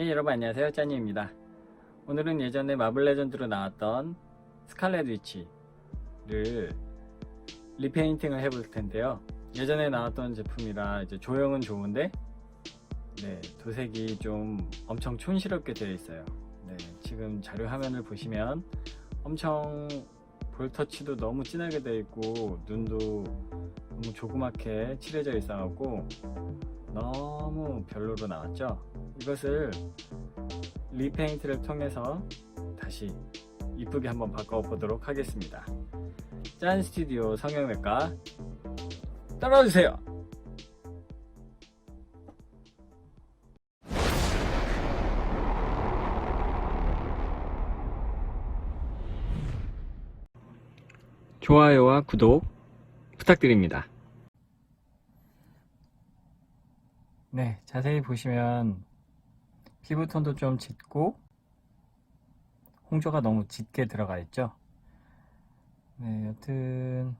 예, 여러분 안녕하세요. 짜니입니다. 오늘은 예전에 마블 레전드로 나왔던 스칼렛 위치를 리페인팅을 해볼 텐데요. 예전에 나왔던 제품이라 이제 조형은 좋은데 네, 도색이 좀 엄청 촌스럽게 되어 있어요. 네, 지금 자료 화면을 보시면 엄청 볼터치도 너무 진하게 되어 있고 눈도 너무 조그맣게 칠해져 있어갖고 너무 별로로 나왔죠. 이것을 리페인트를 통해서 다시 이쁘게 한번 바꿔보도록 하겠습니다. 짠 스튜디오 성형외과 따라주세요. 좋아요와 구독 부탁드립니다. 네, 자세히 보시면 피부톤도 좀 짙고 홍조가 너무 짙게 들어가 있죠. 네, 여튼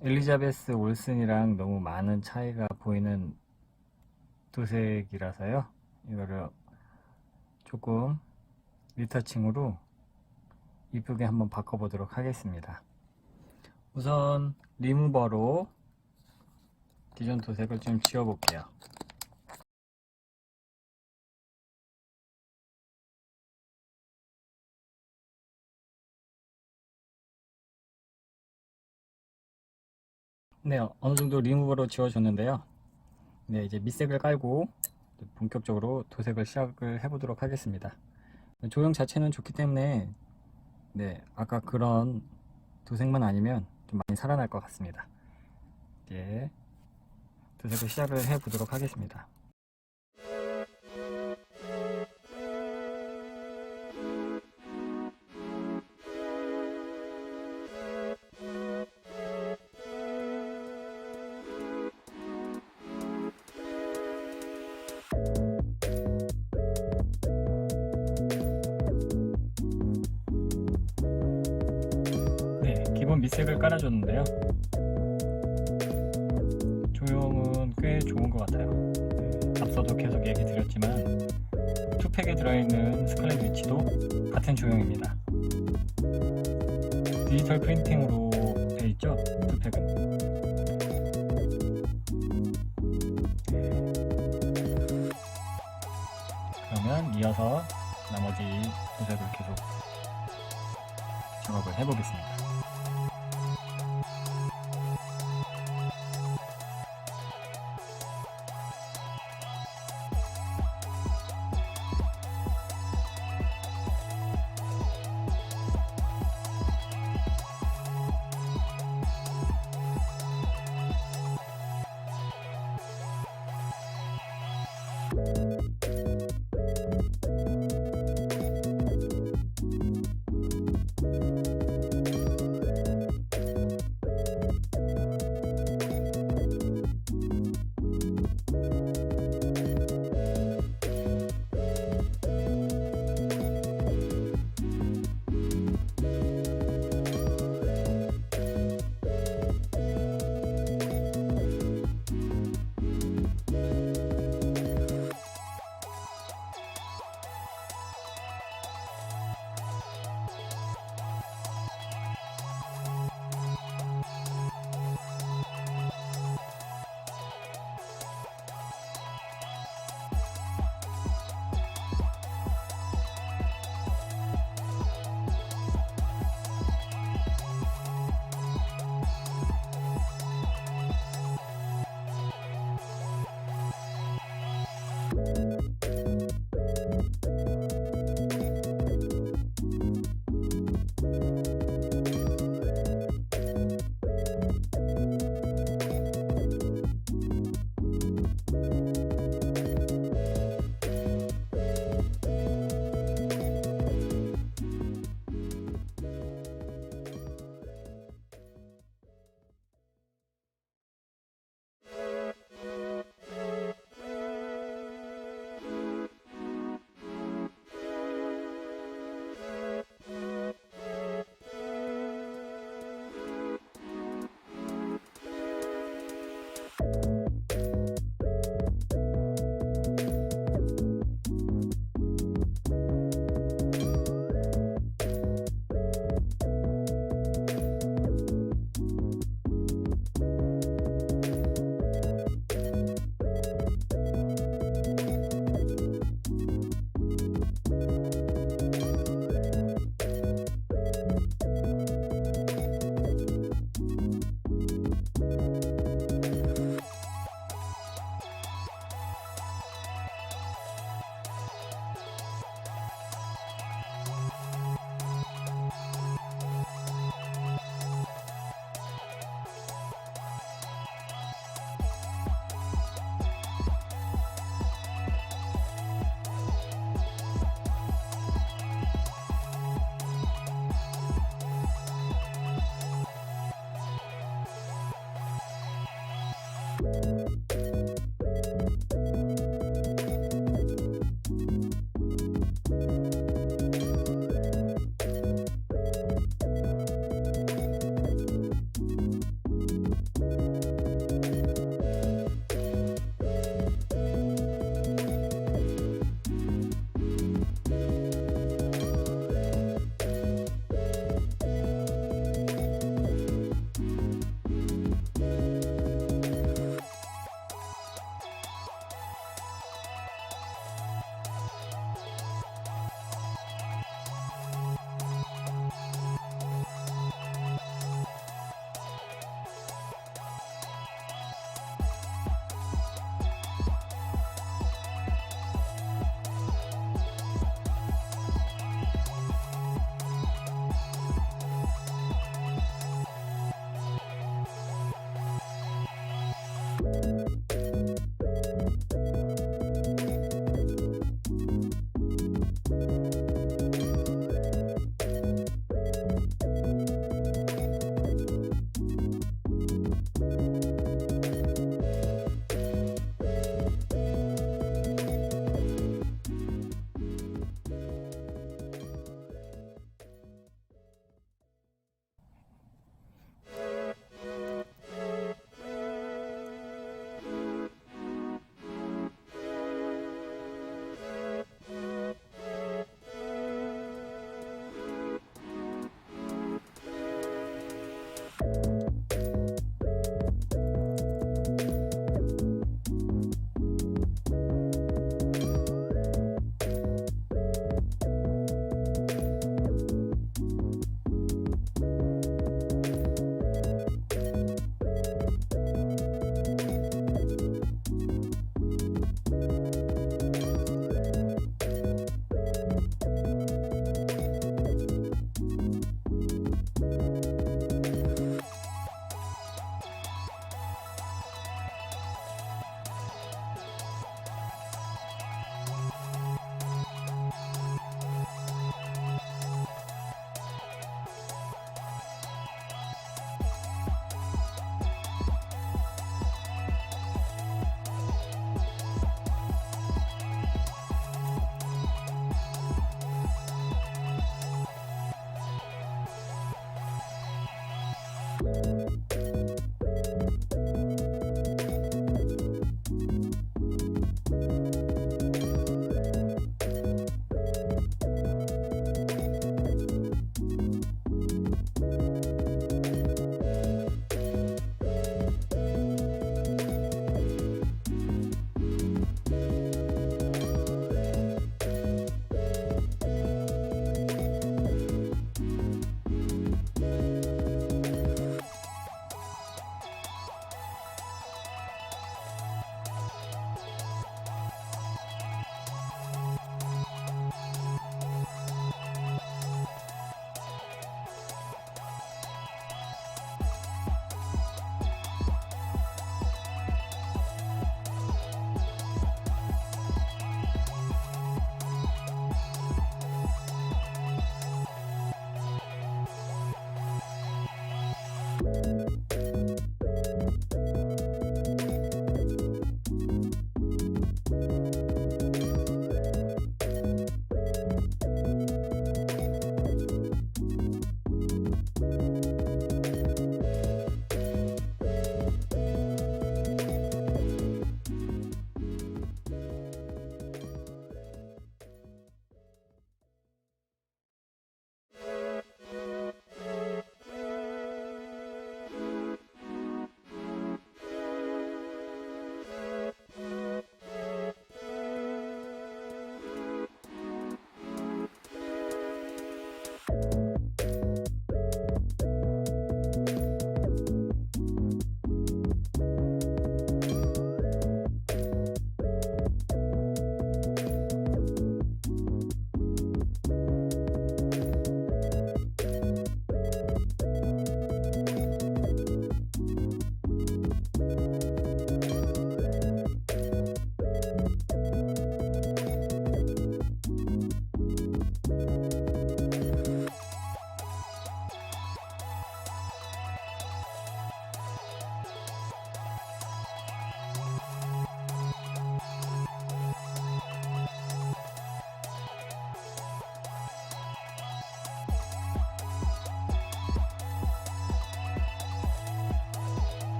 엘리자베스 올슨이랑 너무 많은 차이가 보이는 도색이라서요. 이거를 조금 리터칭으로 이쁘게 한번 바꿔보도록 하겠습니다. 우선 리무버로 기존 도색을 좀 지워볼게요. 네, 어느 정도 리무버로 지워줬는데요. 네, 이제 밑색을 깔고 본격적으로 도색을 시작을 해보도록 하겠습니다. 조형 자체는 좋기 때문에 네, 아까 그런 도색만 아니면 좀 많이 살아날 것 같습니다. 이제 도색을 시작을 해보도록 하겠습니다. 밑색을 깔아줬는데요. 조형은 꽤 좋은 것 같아요. 네, 앞서도 계속 얘기 드렸지만 투팩에 들어있는 스칼렛 위치도 같은 조형입니다. 디지털 프린팅으로 돼 있죠, 투팩은. 네. 그러면 이어서 나머지 도색을 계속 작업을 해보겠습니다.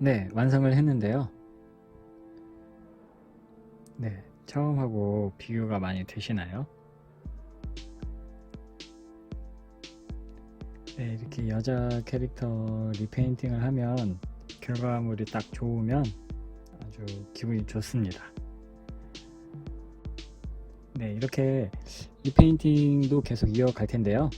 네, 완성을 했는데요. 네, 처음하고 비교가 많이 되시나요? 네, 이렇게 여자 캐릭터 리페인팅을 하면 결과물이 딱 좋으면 아주 기분이 좋습니다. 네, 이렇게 리페인팅도 계속 이어갈 텐데요.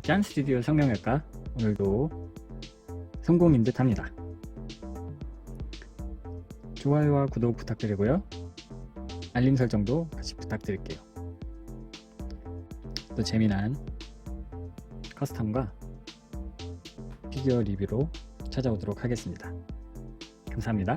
네, 짠 스튜디오 성명외과 오늘도 성공 인 듯 합니다. 좋아요와 구독 부탁드리고요. 알림 설정도 같이 부탁드릴게요. 또 재미난 커스텀과 피규어 리뷰로 찾아오도록 하겠습니다. 감사합니다.